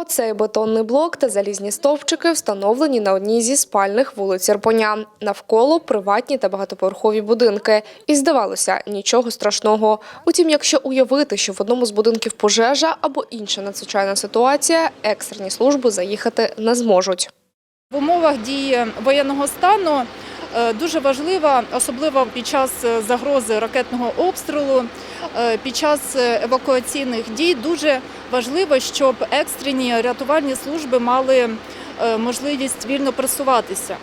Оцей бетонний блок та залізні стовпчики встановлені на одній зі спальних вулиць Ірпеня. Навколо приватні та багатоповерхові будинки. І здавалося, нічого страшного. Утім, якщо уявити, що в одному з будинків пожежа або інша надзвичайна ситуація, екстрені служби заїхати не зможуть. В умовах дії воєнного стану дуже важливо, особливо під час е, загрози ракетного обстрілу, е, під час е, евакуаційних дій, дуже важливо, щоб екстрені рятувальні служби мали е, можливість вільно просуватися.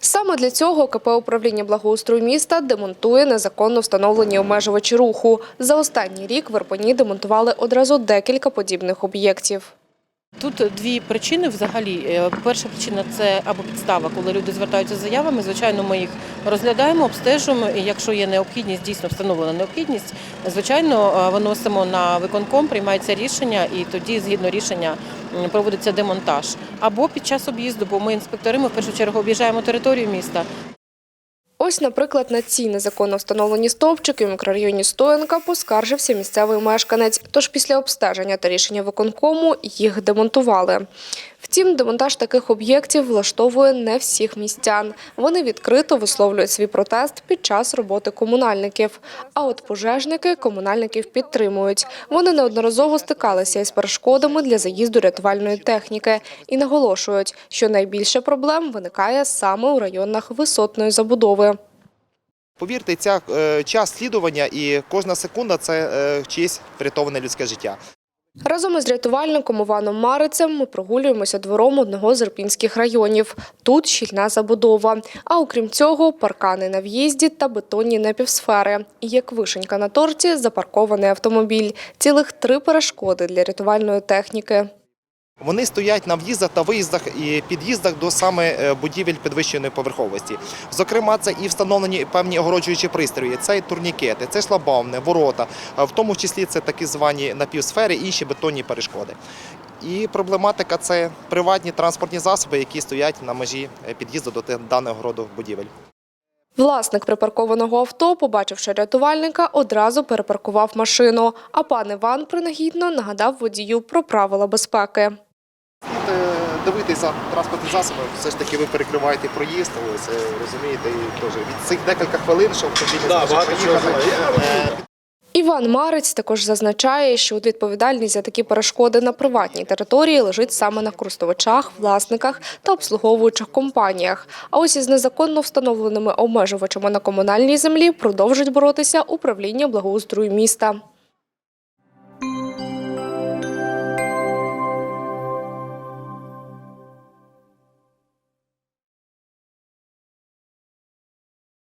Саме для цього КП управління благоустрою міста демонтує незаконно встановлені обмежувачі руху. За останній рік в Ірпені демонтували одразу декілька подібних об'єктів. Тут дві причини взагалі. Е, Перша причина це або підстава, коли люди звертаються з заявами. Звичайно, ми їх розглядаємо, обстежуємо. І якщо є необхідність, дійсно встановлена необхідність, звичайно, е, виносимо на виконком, приймається рішення, і тоді, згідно рішення, проводиться демонтаж. Або під час об'їзду, бо ми інспектори, ми в першу чергу об'їжджаємо територію міста. Ось, наприклад, на ці незаконно встановлені стовпчики в мікрорайоні Стоянка поскаржився місцевий мешканець. Тож після обстеження та рішення виконкому їх демонтували. Втім, демонтаж таких об'єктів влаштовує не всіх містян. Вони відкрито висловлюють свій протест під час роботи комунальників. А от пожежники комунальників підтримують. Вони неодноразово стикалися із перешкодами для заїзду рятувальної техніки і наголошують, що найбільше проблем виникає саме у районах висотної забудови. Повірте, ця е, час слідування і кожна секунда це е, чиєсь врятоване людське життя. Разом із рятувальником Іваном Марицем ми прогулюємося двором одного з ірпінських районів. Тут щільна забудова. А окрім цього, паркани на в'їзді та бетонні напівсфери. І як вишенька на торті запаркований автомобіль. Цілих три перешкоди для рятувальної техніки. Вони стоять на в'їздах та виїздах і під'їздах до саме е, будівель підвищеної поверховості. Зокрема, це і встановлені певні огороджуючі пристрої, це і турнікети, це шлагбауми, ворота, в тому числі це такі звані напівсфери, інші бетонні перешкоди. І проблематика це приватні транспортні засоби, які стоять на межі е, під'їзду до даного роду будівель. Власник припаркованого авто, побачивши рятувальника, одразу перепаркував машину. А пан Іван принагідно нагадав водію про правила безпеки. Дивитися транспортні засоби, все ж таки ви перекриваєте проїзд, ось, е, розумієте, і теж від цих декілька хвилин, щоб Да, зможе багато проїхати. е, Іван Марець також зазначає, що відповідальність за такі перешкоди на приватній території лежить саме на користувачах, власниках та обслуговуючих компаніях. А ось із незаконно встановленими обмежувачами на комунальній землі продовжить боротися управління благоустрою міста.